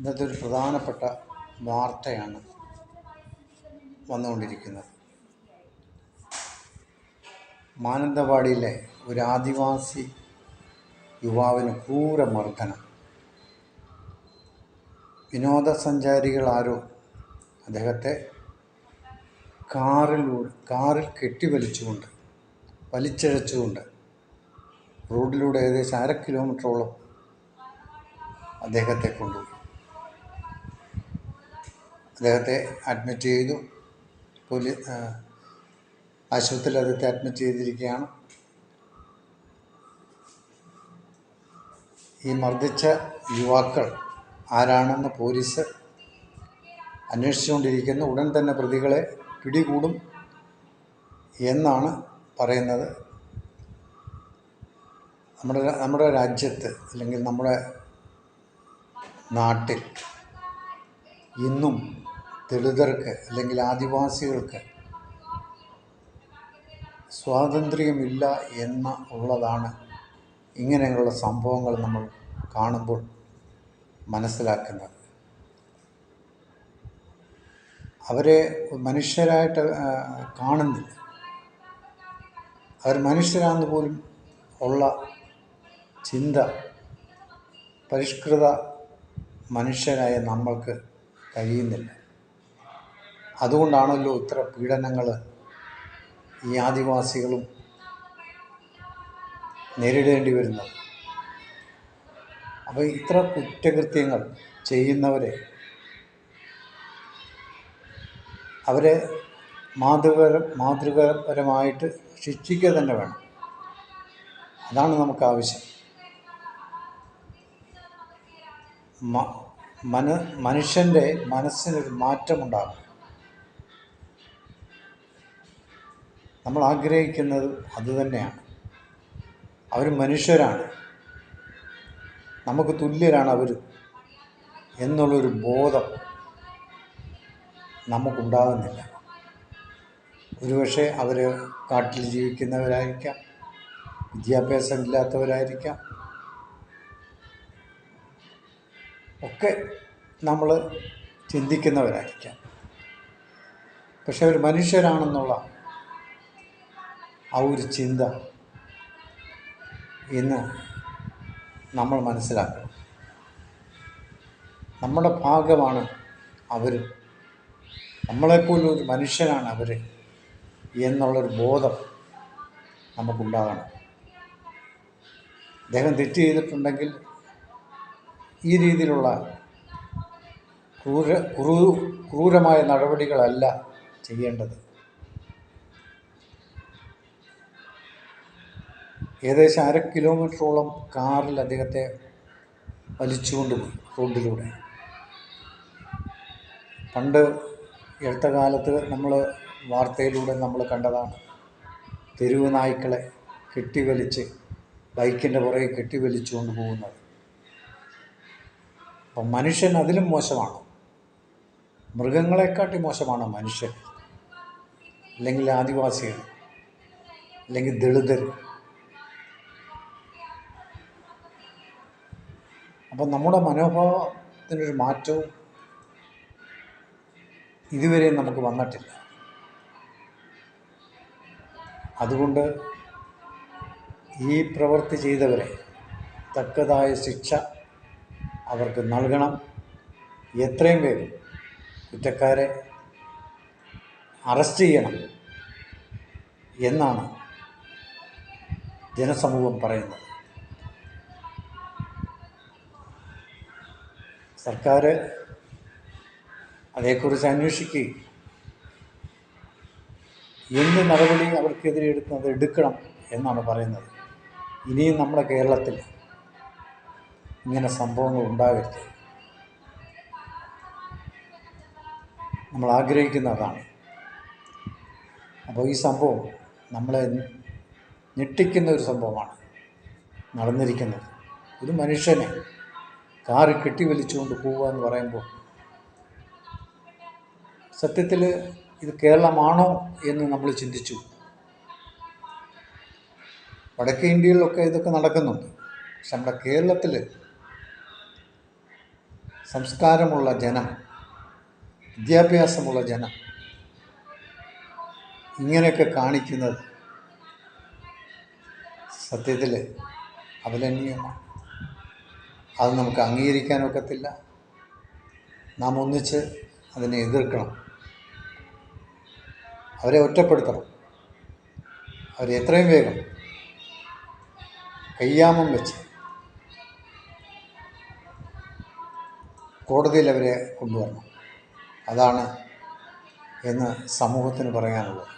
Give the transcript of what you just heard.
ഇന്നത്തെ ഒരു പ്രധാനപ്പെട്ട വാർത്തയാണ് വന്നുകൊണ്ടിരിക്കുന്നത്. മാനന്തവാടിയിലെ ഒരു ആദിവാസി യുവാവിന് ക്രൂരമർദ്ദനം. വിനോദസഞ്ചാരികളാരോ അദ്ദേഹത്തെ കാറിലൂടെ കാറിൽ കെട്ടിവലിച്ചുകൊണ്ട് വലിച്ചഴച്ചുകൊണ്ട് റോഡിലൂടെ ഏകദേശം അര കിലോമീറ്ററോളം അദ്ദേഹത്തെ കൊണ്ടുപോയി. അദ്ദേഹത്തെ അഡ്മിറ്റ് ചെയ്തു. പോലീസ് ആശുപത്രിയിൽ അദ്ദേഹത്തെ അഡ്മിറ്റ് ചെയ്തിരിക്കുകയാണ്. ഈ മർദ്ദിച്ച യുവാക്കൾ ആരാണെന്ന് പോലീസ് അന്വേഷിച്ചുകൊണ്ടിരിക്കുന്നു. ഉടൻ തന്നെ പ്രതികളെ പിടികൂടും എന്നാണ് പറയുന്നത്. നമ്മുടെ നമ്മുടെ രാജ്യത്ത് അല്ലെങ്കിൽ നമ്മുടെ നാട്ടിൽ ഇന്നും ദളിതർക്ക് അല്ലെങ്കിൽ ആദിവാസികൾക്ക് സ്വാതന്ത്ര്യമില്ല എന്ന ഉള്ളതാണ് ഇങ്ങനെയുള്ള സംഭവങ്ങൾ നമ്മൾ കാണുമ്പോൾ മനസ്സിലാക്കുന്നത്. അവരെ മനുഷ്യരായിട്ട് കാണുന്നില്ല. അവർ മനുഷ്യരാണെന്ന് പോലും ഉള്ള ചിന്ത പരിഷ്കൃത മനുഷ്യരായ നമ്മൾക്ക് കഴിയുന്നില്ല. അതുകൊണ്ടാണല്ലോ ഇത്ര പീഡനങ്ങൾ ഈ ആദിവാസികളും നേരിടേണ്ടി വരുന്നത്. അപ്പോൾ ഇത്ര കുറ്റകൃത്യങ്ങൾ ചെയ്യുന്നവരെ അവരെ മാതൃകര മാതൃകാപരമായിട്ട് ശിക്ഷിക്കുക തന്നെ വേണം. അതാണ് നമുക്ക് ആവശ്യം. മന മനുഷ്യന്റെ മനസ്സിനൊരു മാറ്റമുണ്ടാകും നമ്മൾ ആഗ്രഹിക്കുന്നത് അതുതന്നെയാണ് അവർ മനുഷ്യരാണ്. നമുക്ക് തുല്യരാണ് അവർ എന്നുള്ളൊരു ബോധം നമുക്കുണ്ടാകുന്നില്ല. ഒരുപക്ഷെ അവർ കാട്ടിൽ ജീവിക്കുന്നവരായിരിക്കാം വിദ്യാഭ്യാസം ഇല്ലാത്തവരായിരിക്കാം. ഒക്കെ നമ്മൾ ചിന്തിക്കുന്നവരായിരിക്കാം. പക്ഷെ അവർ മനുഷ്യരാണെന്നുള്ള ആ ഒരു ചിന്ത ഇന്ന് നമ്മൾ മനസ്സിലാക്കണം. നമ്മുടെ ഭാഗമാണ് അവർ നമ്മളെപ്പോലും ഒരു മനുഷ്യനാണ് അവർ എന്നുള്ളൊരു ബോധം നമുക്കുണ്ടാകണം അദ്ദേഹം തെറ്റ് ചെയ്തിട്ടുണ്ടെങ്കിൽ ഈ രീതിയിലുള്ള ക്രൂര ക്രൂ ക്രൂരമായ നടപടികളല്ല ചെയ്യേണ്ടത്. ഏകദേശം അര കിലോമീറ്ററോളം കാറിൽ അദ്ദേഹത്തെ വലിച്ചുകൊണ്ട് പോയി റോഡിലൂടെ. പണ്ട് എടുത്ത കാലത്ത് നമ്മൾ വാർത്തയിലൂടെ നമ്മൾ കണ്ടതാണ്. തെരുവ് നായ്ക്കളെ കെട്ടിവലിച്ച് ബൈക്കിന്റെ പുറകെ കെട്ടിവലിച്ചുകൊണ്ട് പോകുന്നത് അപ്പം മനുഷ്യൻ അതിലും മോശമാണ്. മൃഗങ്ങളെക്കാട്ടി മോശമാണ് മനുഷ്യൻ. അല്ലെങ്കിൽ ആദിവാസികൾ അല്ലെങ്കിൽ ദളിതർ അപ്പം നമ്മുടെ മനോഭാവത്തിനൊരു മാറ്റവും ഇതുവരെ നമുക്ക് വന്നിട്ടില്ല. അതുകൊണ്ട് ഈ പ്രവൃത്തി ചെയ്തവരെ തക്കതായ ശിക്ഷ അവർക്ക് നൽകണം. എത്രയും വേഗം കുറ്റക്കാരെ അറസ്റ്റ് ചെയ്യണം എന്നാണ് ജനസമൂഹം പറയുന്നത്. സർക്കാർ അതേക്കുറിച്ച് അന്വേഷിക്കുകയും എന്ത് നടപടി അവർക്കെതിരെ എടുക്കുന്നത് എടുക്കണം എന്നാണ് പറയുന്നത്. ഇനിയും നമ്മുടെ കേരളത്തിൽ ഇങ്ങനെ സംഭവങ്ങൾ ഉണ്ടാകരുത്. നമ്മൾ ആഗ്രഹിക്കുന്ന അതാണ് അപ്പോൾ ഈ സംഭവം നമ്മളെ ഞെട്ടിക്കുന്ന ഒരു സംഭവമാണ് നടന്നിരിക്കുന്നത്. ഒരു മനുഷ്യനെ കാറിൽ കെട്ടിവലിച്ചുകൊണ്ട് പോവുക എന്ന് പറയുമ്പോൾ സത്യത്തിൽ ഇത് കേരളമാണോ എന്ന് നമ്മൾ ചിന്തിച്ചു. വടക്കേ ഇന്ത്യയിലൊക്കെ ഇതൊക്കെ നടക്കുന്നുണ്ട്. പക്ഷെ നമ്മുടെ കേരളത്തിൽ സംസ്കാരമുള്ള ജനം വിദ്യാഭ്യാസമുള്ള ജനം ഇങ്ങനെയൊക്കെ കാണിക്കുന്നത് സത്യത്തിൽ അപലപനീയമാണ് അത് നമുക്ക് അംഗീകരിക്കാനൊക്കത്തില്ല നാം ഒന്നിച്ച് അതിനെ എതിർക്കണം. അവരെ ഒറ്റപ്പെടുത്തണം. അവരെ എത്രയും വേഗം കയ്യാമം വെച്ച് കോടതിയിൽ അവരെ കൊണ്ടുവരണം. അതാണ് എന്ന് സമൂഹത്തിന് പറയാനുള്ളത്.